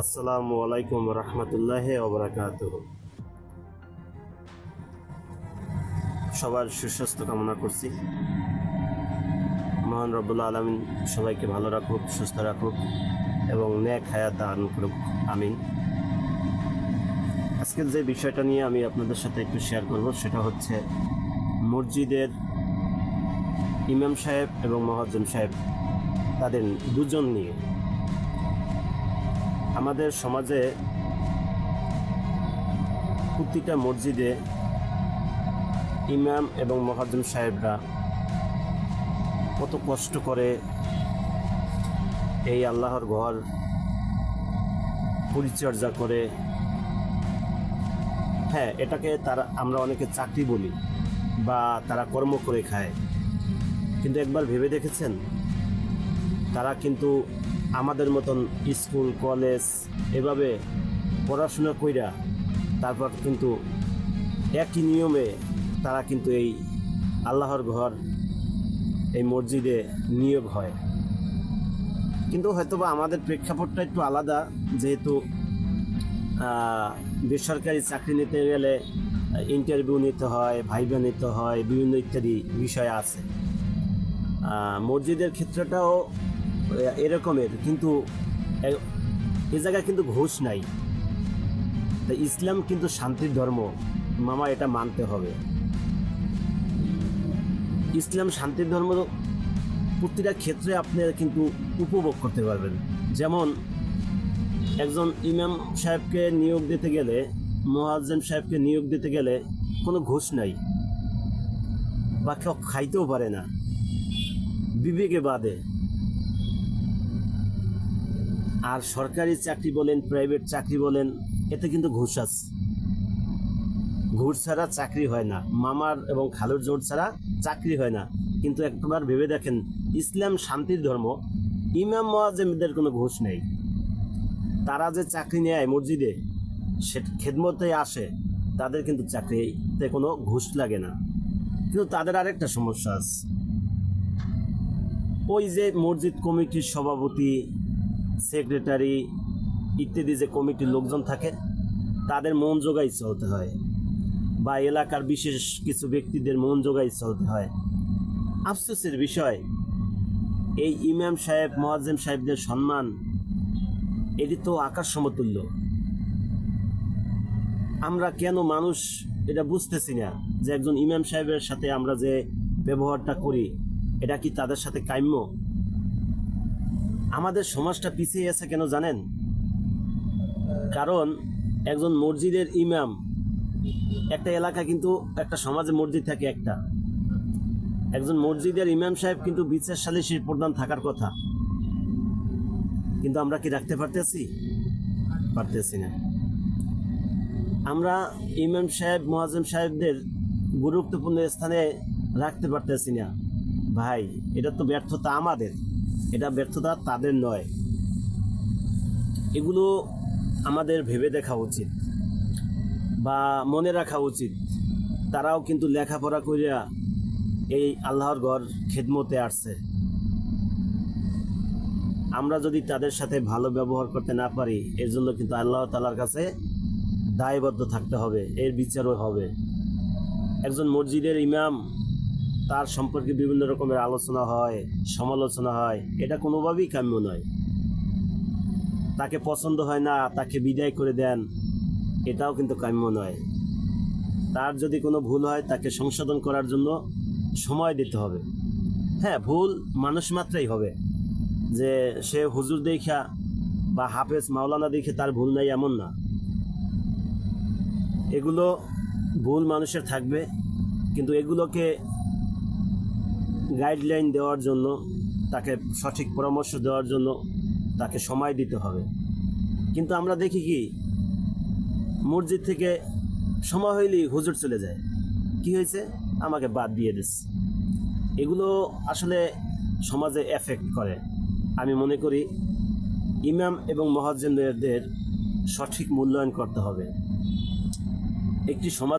আসসালামু আলাইকুম রহমতুল্লাহ ওবরাকাত সবার সুস্বাস্থ্য কামনা করছি। মহান রব্বুল্লা আলমিন সবাইকে ভালো রাখুক, সুস্থ রাখুক এবং ন্যাক হায়াত দান করুক। আমিন। আজকের যে বিষয়টা নিয়ে আমি আপনাদের সাথে একটু শেয়ার করব সেটা হচ্ছে মসজিদের ইমাম সাহেব এবং মহাজন সাহেব তাদের দুজন নিয়ে। আমাদের সমাজে প্রতিটা মসজিদে ইমাম এবং মহাজন সাহেবরা কত কষ্ট করে এই আল্লাহর ঘর পরিচর্যা করে। হ্যাঁ এটাকে তারা, আমরা অনেকে চাকরি বলি বা তারা কর্ম করে খায়। কিন্তু একবার ভেবে দেখেছেন? তারা কিন্তু আমাদের মতন স্কুল, কলেজ এভাবে পড়াশোনা কইরা তারপর কিন্তু একই নিয়মে তারা কিন্তু এই আল্লাহর ঘর, এই মসজিদে নিয়োগ হয়। কিন্তু হয়তোবা আমাদের প্রেক্ষাপটটা একটু আলাদা, যেহেতু বেসরকারি চাকরি নিতে গেলে ইন্টারভিউ নিতে হয় ভাইবা নিতে হয়, বিভিন্ন ইত্যাদি বিষয় আছে। মসজিদের ক্ষেত্রটাও এরকমের, কিন্তু এ- জায়গায় কিন্তু ঘুষ নাই। তা ইসলাম কিন্তু শান্তির ধর্ম, মামা এটা মানতে হবে। ইসলাম শান্তির ধর্ম প্রতিটা ক্ষেত্রে আপনি কিন্তু উপভোগ করতে পারবেন। যেমন একজন ইমাম সাহেবকে নিয়োগ দিতে গেলে মোয়াজ্জেম সাহেবকে নিয়োগ দিতে গেলে কোনো ঘুষ নাই। বা কেউ খাইতেও পারে না। বিবেকে বাদে। আর সরকারি চাকরি বলেন প্রাইভেট চাকরি বলেন, এতে কিন্তু ঘুষ আছে। ঘুষ ছাড়া চাকরি হয় না। মামার এবং খালুর জোর ছাড়া চাকরি হয় না। কিন্তু একবার ভেবে দেখেন, ইসলাম শান্তির ধর্ম, ইমাম মোয়াজেমদের কোনো ঘুষ নেই। তারা যে চাকরি নেয় মসজিদে, সে খেদমতে আসে, তাদের কিন্তু চাকরিতে কোনো ঘুষ লাগে না। কিন্তু তাদের আরেকটা সমস্যা আছে। ওই যে মসজিদ কমিটির সভাপতি সেক্রেটারি ইত্যাদি যে কমিটির লোকজন থাকে, তাদের মন জোগাই চলতে হয় বা এলাকার বিশেষ কিছু ব্যক্তিদের মন জোগাই চলতে হয়। আফসোসের বিষয়, এই ইমাম সাহেব, মোয়াজ্জেম সাহেবদের সম্মান, এটি তো আকাশ সমতুল্য। আমরা কেন মানুষ এটা বুঝতেছি না যে একজন ইমাম সাহেবের সাথে আমরা যে ব্যবহারটা করি, এটা কি তাদের সাথে কাম্য? আমাদের সমাজটা পিছিয়ে আছে কেন জানেন? কারণ একজন মসজিদের ইমাম, একটা এলাকা কিন্তু, একটা সমাজে মসজিদ থাকে একটা। একজন মসজিদের ইমাম সাহেব কিন্তু বিচার সালিসির প্রধান থাকার কথা। কিন্তু আমরা কি রাখতে পারতেছি? পারতেছি না। আমরা ইমাম সাহেব মোয়াজম সাহেবদের গুরুত্বপূর্ণ স্থানে রাখতে পারতেছি না। ভাই, এটা তো ব্যর্থতা আমাদের। এটা ব্যর্থতা তাদের নয়। এগুলো আমাদের ভেবে দেখা উচিত বা মনে রাখা উচিত। তারাও কিন্তু লেখাপড়া করিয়া এই আল্লাহর ঘর খেদমতে আসছে। আমরা যদি তাদের সাথে ভালো ব্যবহার করতে না পারি, এর জন্য কিন্তু আল্লাহ তালার কাছে দায়বদ্ধ থাকতে হবে, এর বিচারও হবে। একজন মসজিদের ইমাম তার সম্পর্কে বিভিন্ন রকমের আলোচনা হয়, সমালোচনা হয়। এটা কোনোভাবেই কাম্য নয়। তাকে পছন্দ হয় না, তাকে বিদায় করে দেন, এটাও কিন্তু কাম্য নয়। তার যদি কোনো ভুল হয়, তাকে সংশোধন করার জন্য সময় দিতে হবে। হ্যাঁ ভুল মানুষ মাত্রাই হবে। যে সে হুজুর দেখা বা হাফেজ মাওলানা দেখে তার ভুল নাই এমন না। এগুলো ভুল মানুষের থাকবে, কিন্তু এগুলোকে গাইডলাইন দেওয়ার জন্য, তাকে সঠিক পরামর্শ দেওয়ার জন্য তাকে সময় দিতে হবে। কিন্তু আমরা দেখি কি, মসজিদ থেকে সময় হইলেই হুজুর চলে যায়। কি হয়েছে? আমাকে বাদ দিয়ে দিস এগুলো আসলে সমাজে এফেক্ট করে। আমি মনে করি ইমাম এবং মহাজেন্দ্রদের সঠিক মূল্যায়ন করতে হবে। একটি সমাজ